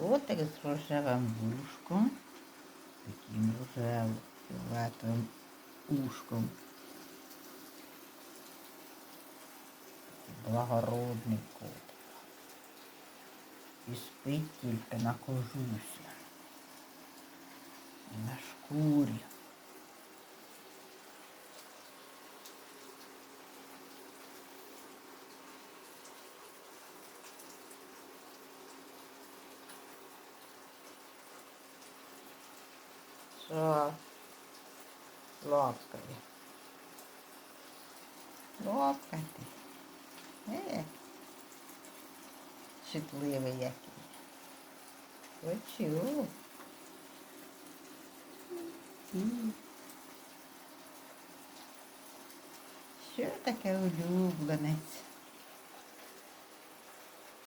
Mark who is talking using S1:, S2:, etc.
S1: Котик з рожевим вушком, таким рожевим ушком. Благородний котик. І спить тільки на кожусі. На шкурі. Що? Лапкає. Лапкати. Е. Чутливий який. Хочу. Що таке улюбленець?